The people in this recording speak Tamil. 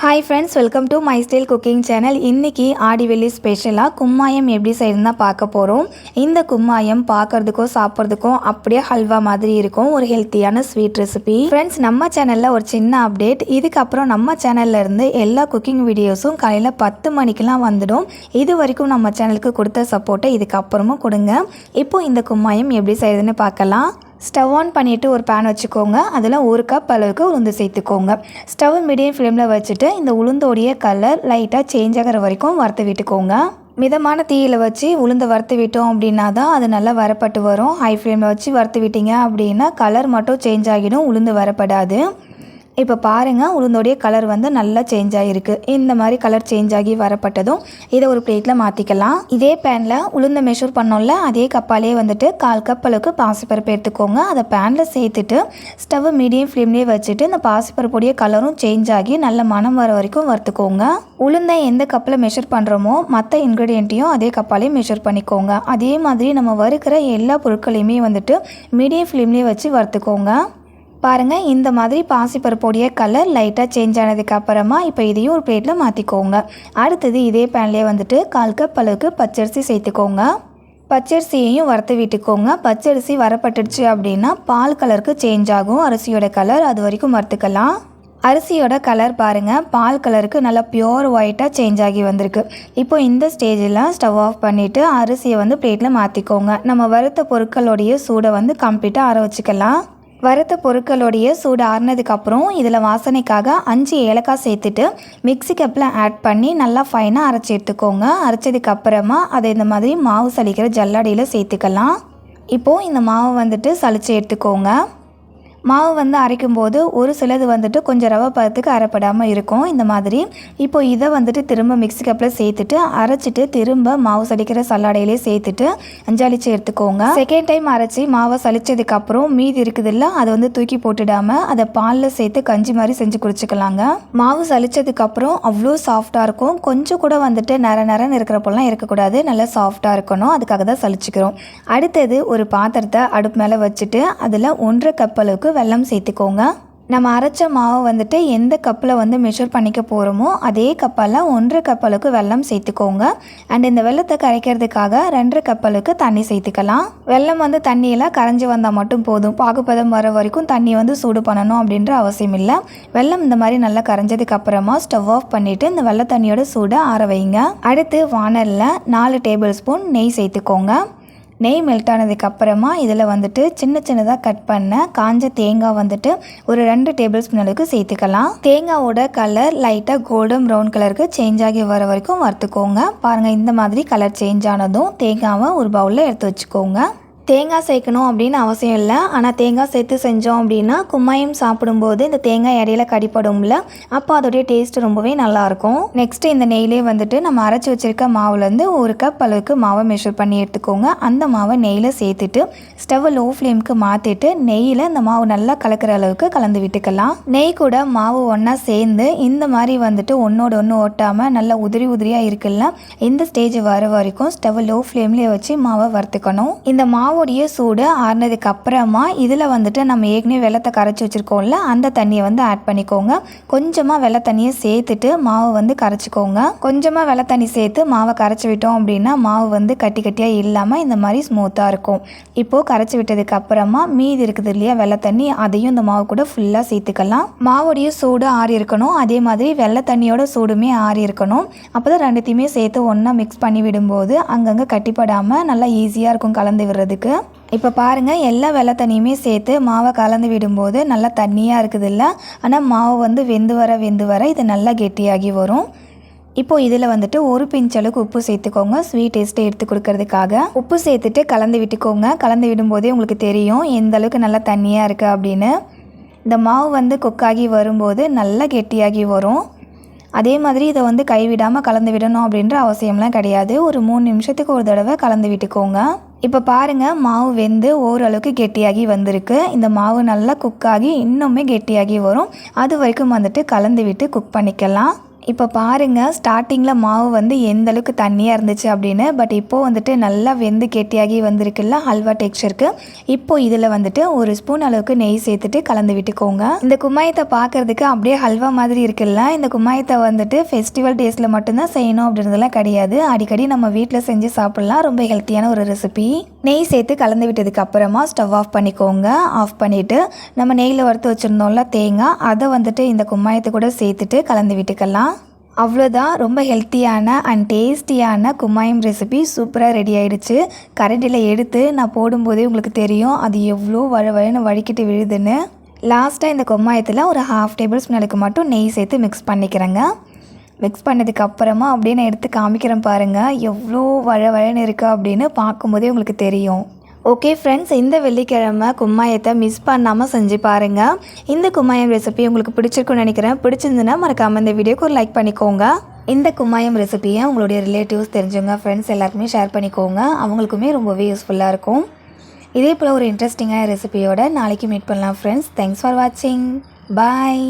Hi friends welcome to my style cooking channel இன்றைக்கி ஆடி வெள்ளி ஸ்பெஷலாக கும்மாயம் எப்படி செய்யணும்னா பார்க்க போகிறோம் இந்த கும்மாயம் பார்க்கறதுக்கும் சாப்பிட்றதுக்கும் அப்படியே ஹல்வா மாதிரி இருக்கும். ஒரு ஹெல்த்தியான ஸ்வீட் ரெசிபி ஃப்ரெண்ட்ஸ் நம்ம சேனலில் ஒரு சின்ன அப்டேட் இதுக்கப்புறம் நம்ம சேனல்ல இருந்து எல்லா குக்கிங் வீடியோஸும் காலையில் பத்து மணிக்கெலாம் வந்துடும். இது வரைக்கும் நம்ம சேனலுக்கு கொடுத்த சப்போர்ட்டை இதுக்கப்புறமும் கொடுங்க. இப்போ இந்த கும்மாயம் எப்படி செய்யுதுன்னு பார்க்கலாம். ஸ்டவ் ஆன் பண்ணிவிட்டு ஒரு பேன் வச்சுக்கோங்க. அதில் ஒரு கப் அளவுக்கு உளுந்து சேர்த்துக்கோங்க. ஸ்டவ் மீடியம் ஃப்ளேமில் வச்சுட்டு இந்த உளுந்தோடைய கலர் லைட்டாக சேஞ்ச் ஆகிற வரைக்கும் வறுத்து விட்டுக்கோங்க. மிதமான தீயில் வச்சு உளுந்து வறுத்து விட்டோம் அப்படின்னா தான் அது நல்லா வரப்பட்டு வரும். ஹை ஃப்ளேமில் வச்சு வறுத்து விட்டீங்க அப்படின்னா கலர் மட்டும் சேஞ்ச் ஆகிடும் உளுந்து வரப்படாது. இப்போ பாருங்கள் உளுந்தோடைய கலர் வந்து நல்லா சேஞ்ச் ஆகிருக்கு இந்த மாதிரி கலர் சேஞ்ச் ஆகி வரப்பட்டதும் இதை ஒரு பிளேட்டில் மாற்றிக்கலாம் இதே பேனில் உளுந்த மெஷூர் பண்ணோம்ல அதே கப்பாலே வந்துட்டு கால் கப் அளவுக்கு பாசிப்பருப்பு எடுத்துக்கோங்க. அதை பேனில் சேர்த்துட்டு ஸ்டவ் மீடியம் ஃப்ளேம்லேயே வச்சுட்டு இந்த பாசிப்பருப்புடைய கலரும் சேஞ்ச் ஆகி நல்ல மனம் வர வரைக்கும் வறுத்துக்கோங்க. உளுந்தை எந்த கப்பில் மெஷர் பண்ணுறோமோ மற்ற இன்க்ரீடியண்ட்டையும் அதே கப்பாலே மெஷர் பண்ணிக்கோங்க. அதே மாதிரி நம்ம வறுக்கிற எல்லா பொருட்களையுமே வந்துட்டு மீடியம் ஃப்ளேம்லேயே வச்சு வறுத்துக்கோங்க. பாருங்கள் இந்த மாதிரி பாசிப்பருப்போடைய கலர் லைட்டாக சேஞ்ச் ஆனதுக்கு அப்புறமா இப்போ இதையும் ஒரு பிளேட்டில் மாற்றிக்கோங்க அடுத்தது இதே பேன்லேயே வந்துட்டு கால் கப் அளவுக்கு பச்சரிசி சேர்த்துக்கோங்க. பச்சரிசியையும் வறுத்து விட்டுக்கோங்க. பச்சரிசி வரப்பட்டுடுச்சு அப்படின்னா பால் கலருக்கு சேஞ்ச் ஆகும். அரிசியோட கலர் அது வரைக்கும் வறுத்துக்கலாம். அரிசியோட கலர் பாருங்கள் பால் கலருக்கு நல்லா பியோர் ஒயிட்டாக சேஞ்ச் ஆகி வந்திருக்கு. இப்போ இந்த ஸ்டேஜில் ஸ்டவ் ஆஃப் பண்ணிவிட்டு அரிசியை வந்து பிளேட்டில் மாற்றிக்கோங்க நம்ம வறுத்த பொருட்களுடைய சூடை வந்து கம்ப்ளீட்டாக ஆற வச்சுக்கலாம். வறுத்த பொருட்களுடைய சூடு ஆறுனதுக்கப்புறம் இதில் வாசனைக்காக அஞ்சு ஏலக்காய் சேர்த்துட்டு மிக்ஸி கப்பில் ஆட் பண்ணி நல்லா ஃபைனாக அரைச்சி எடுத்துக்கோங்க. அரைச்சதுக்கப்புறமா அதை இந்த மாதிரி மாவு சலிக்கிற ஜல்லடியில் சேர்த்துக்கலாம். இப்போது இந்த மாவை வந்துட்டு சளிச்சு எடுத்துக்கோங்க. மாவு வந்து அரைக்கும் போது ஒரு சிலது வந்துட்டு கொஞ்சம் ரவை பதத்துக்கு அரைப்படாமல் இருக்கும். இந்த மாதிரி இப்போ இதை வந்துட்டு திரும்ப மிக்ஸி கப்பில் சேர்த்துட்டு அரைச்சிட்டு திரும்ப மாவு சலிக்கிற சல்லாடையிலே சேர்த்துட்டு ஜலிச்சு எடுத்துக்கோங்க. செகண்ட் டைம் அரைச்சி மாவை சலிச்சதுக்கப்புறம் மீதி இருக்குது இல்லை அதை வந்து தூக்கி போட்டுடாமல் அதை பாலில் சேர்த்து கஞ்சி மாதிரி செஞ்சு குடிச்சிக்கலாங்க. மாவு சலிச்சதுக்கப்புறம் அவ்வளோ சாஃப்டாக இருக்கும். கொஞ்சம் கூட வந்துட்டு நர நரன்னு இருக்கிறப்பெல்லாம் இருக்கக்கூடாது. நல்லா சாஃப்டாக இருக்கணும். அதுக்காக தான் சலிச்சுக்கிறோம். அடுத்தது ஒரு பாத்திரத்தை அடுப்பு மேலே வச்சுட்டு அதில் ஒன்றரை கப் அளவுக்கு வெல்லம் சேர்த்துக்கோங்க. நம்ம அரைச்ச மாவை வந்துட்டு எந்த கப்பில் வந்து மெஷர் பண்ணிக்க போகிறோமோ அதே கப்பால் ஒன்றரை கப் அளவுக்கு வெல்லம் சேர்த்துக்கோங்க. அண்ட் இந்த வெள்ளத்தை கரைக்கிறதுக்காக ரெண்டரை கப் அளவுக்கு தண்ணி சேர்த்துக்கலாம். வெல்லம் வந்து தண்ணியெல்லாம் கரைஞ்சி வந்தால் மட்டும் போதும். பாகுபதம் வர வரைக்கும் தண்ணி வந்து சூடு பண்ணணும் அப்படின்ற அவசியம் இல்லை. வெள்ளம் இந்த மாதிரி நல்லா கரைஞ்சதுக்கு அப்புறமா ஸ்டவ் ஆஃப் பண்ணிவிட்டு இந்த வெள்ளை தண்ணியோட சூடை ஆற வைங்க. அடுத்து வானலில் நாலு டேபிள் ஸ்பூன் நெய் சேர்த்துக்கோங்க. நெய் மெல்ட் ஆனதுக்கு அப்புறமா இதில் வந்துட்டு சின்ன சின்னதாக கட் பண்ண காஞ்ச தேங்காய் வந்துட்டு ஒரு ரெண்டு டேபிள் ஸ்பூன் அளவுக்கு சேர்த்துக்கலாம். தேங்காவோட கலர் லைட்டாக கோல்டன் ப்ரௌன் கலருக்கு சேஞ்ச் ஆகி வர வரைக்கும் வறுத்துக்கோங்க. பாருங்கள் இந்த மாதிரி கலர் சேஞ்ச் ஆனதும் தேங்காவை ஒரு பவுலில் எடுத்து வச்சுக்கோங்க. தேங்காய் சேர்க்கணும் அப்படின்னு அவசியம் இல்லை. ஆனால் தேங்காய் சேர்த்து செஞ்சோம் அப்படின்னா கும்மாயம் சாப்பிடும்போது இந்த தேங்காய் இடையில கடிப்படும்ல அப்போ அதோடைய டேஸ்ட் ரொம்பவே நல்லாயிருக்கும். நெக்ஸ்ட்டு இந்த நெய்லே வந்துட்டு நம்ம அரைச்சி வச்சிருக்க மாவுலேருந்து ஒரு கப் அளவுக்கு மாவை மெஷர் பண்ணி எடுத்துக்கோங்க. அந்த மாவை நெய்யில் சேர்த்துட்டு ஸ்டவ் லோ ஃப்ளேமுக்கு மாற்றிட்டு நெய்யில் இந்த மாவு நல்லா கலக்கிற அளவுக்கு கலந்து விட்டுக்கலாம். நெய் கூட மாவு ஒன்றா சேர்ந்து இந்த மாதிரி வந்துட்டு ஒன்றோட ஒன்று ஒட்டாமல் நல்லா உதிரி உதிரியாக இருக்குல்ல இந்த ஸ்டேஜ் வர வரைக்கும் ஸ்டவ் லோ ஃப்ளேம்லேயே வச்சு மாவை வறுத்துக்கணும். இந்த மாவு மாவுடைய சூடு ஆறினதுக்கு அப்புறமா இதில் வந்துட்டு நம்ம ஏற்கனவே வெள்ளத்தை கரைச்சி வச்சுருக்கோம்ல அந்த தண்ணியை வந்து ஆட் பண்ணிக்கோங்க. கொஞ்சமாக வெள்ளை தண்ணியை சேர்த்துட்டு மாவு வந்து கரைச்சிக்கோங்க. கொஞ்சமாக வெள்ளை தண்ணி சேர்த்து மாவை கரைச்சி விட்டோம் அப்படின்னா மாவு வந்து கட்டி கட்டியாக இல்லாமல் இந்த மாதிரி ஸ்மூத்தாக இருக்கும். இப்போது கரைச்சி விட்டதுக்கு அப்புறமா மீதி இருக்குது இல்லையா வெள்ளை தண்ணி அதையும் இந்த மாவு கூட ஃபுல்லாக சேர்த்துக்கலாம். மாவுடைய சூடு ஆறி இருக்கணும் அதே மாதிரி வெள்ளை தண்ணியோட சூடுமே ஆறி இருக்கணும். அப்போ தான் ரெண்டுத்தையுமே சேர்த்து ஒன்றா மிக்ஸ் பண்ணி விடும்போது அங்கங்கே கட்டிப்படாமல் நல்லா ஈஸியாக இருக்கும் கலந்து விடுறதுக்கு. இப்போ பாருங்கள் எல்லா வெள்ளை தண்ணியுமே சேர்த்து மாவை கலந்து விடும்போது நல்லா தண்ணியாக இருக்குது இல்லை ஆனால் மாவு வந்து வெந்து வர வெந்து வர இது நல்லா கெட்டியாகி வரும். இப்போது இதில் வந்துட்டு ஒரு பிஞ்ச் அளவுக்கு உப்பு சேர்த்துக்கோங்க. ஸ்வீட் டேஸ்ட்டை எடுத்து கொடுக்கறதுக்காக. உப்பு சேர்த்துட்டு கலந்து விட்டுக்கோங்க. கலந்து விடும்போதே உங்களுக்கு தெரியும் எந்த அளவுக்கு நல்லா தண்ணியாக இருக்குது அப்படின்னு. இந்த மாவு வந்து கொக்காகி வரும்போது நல்லா கெட்டியாகி வரும். அதே மாதிரி இதை வந்து கைவிடாமல் கலந்து விடணும் அப்படின்ற அவசியம்லாம் கிடையாது. ஒரு மூணு நிமிஷத்துக்கு ஒரு தடவை கலந்து விட்டுக்கோங்க. இப்போ பாருங்கள் மாவு வெந்து ஓரளவுக்கு கெட்டியாகி வந்திருக்கு. இந்த மாவு நல்லா குக்காகி இன்னுமே கெட்டியாகி வரும். அது வரைக்கும் வந்துட்டு கலந்து விட்டு குக் பண்ணிக்கலாம். இப்போ பாருங்கள் ஸ்டார்டிங்கில் மாவு வந்து எந்த அளவுக்கு தண்ணியாக இருந்துச்சு அப்படின்னு. பட் இப்போது வந்துட்டு நல்லா வெந்து கெட்டியாகி வந்திருக்குல்ல ஹல்வா டெக்ஸ்சருக்கு இப்போது இதில் வந்துட்டு ஒரு ஸ்பூன் அளவுக்கு நெய் சேர்த்துட்டு கலந்து விட்டுக்கோங்க. இந்த குமாயத்தை பார்க்கறதுக்கு அப்படியே ஹல்வா மாதிரி இருக்குல்ல. இந்த குமாயத்தை வந்துட்டு ஃபெஸ்டிவல் டேஸில் மட்டும்தான் செய்யணும் அப்படின்றதெல்லாம் கிடையாது. அடிக்கடி நம்ம வீட்டில் செஞ்சு சாப்பிட்லாம். ரொம்ப ஹெல்த்தியான ஒரு ரெசிபி நெய் சேர்த்து கலந்து விட்டதுக்கு அப்புறமா ஸ்டவ் ஆஃப் பண்ணிக்கோங்க. ஆஃப் பண்ணிவிட்டு நம்ம நெய்யில் வறுத்து வச்சுருந்தோம்ல தேங்காய் அதை வந்துட்டு இந்த கும்மாயத்தை கூட சேர்த்துட்டு கலந்து விட்டுக்கலாம். அவ்வளோதான் ரொம்ப ஹெல்த்தியான அண்ட் டேஸ்டியான கும்மாயம் ரெசிபி சூப்பராக ரெடி ஆகிடுச்சு கரண்டியில் எடுத்து நான் போடும்போதே உங்களுக்கு தெரியும் அது எவ்வளோ வழ வழன்னு வழுக்கிட்டு விழுதுன்னு. லாஸ்ட்டாக இந்த கொம்மாயத்தில் ஒரு ஹாஃப் டேபிள் ஸ்பூன் அளவுக்கு மட்டும் நெய் சேர்த்து மிக்ஸ் பண்ணிக்கிறேங்க. மிக்ஸ் பண்ணதுக்கு அப்புறமா அப்படியே நான் எடுத்து காமிக்கிறேன் பாருங்கள் எவ்வளோ வழ வழன்னு இருக்குது அப்படின்னு பார்க்கும்போதே உங்களுக்கு தெரியும். ஓகே ஃப்ரெண்ட்ஸ் இந்த வெள்ளிக்கிழமை கும்மாயத்தை மிஸ் பண்ணாமல் செஞ்சு பாருங்கள் இந்த கும்மாயம் ரெசிபி உங்களுக்கு பிடிச்சிருக்குன்னு நினைக்கிறேன். பிடிச்சிருந்துன்னா மறக்காமல் இந்த வீடியோக்கு ஒரு லைக் பண்ணிக்கோங்க. இந்த கும்மாயம் ரெசிபியை உங்களுடைய ரிலேட்டிவ்ஸ் தெரிஞ்சவங்க ஃப்ரெண்ட்ஸ் எல்லாருக்குமே ஷேர் பண்ணிக்கோங்க. அவங்களுக்குமே ரொம்பவே யூஸ்ஃபுல்லாக இருக்கும். இதே போல் ஒரு இன்ட்ரெஸ்டிங்கான ரெசிபியோட நாளைக்கு மீட் பண்ணலாம் ஃப்ரெண்ட்ஸ் தேங்க்ஸ் ஃபார் வாட்சிங் பாய்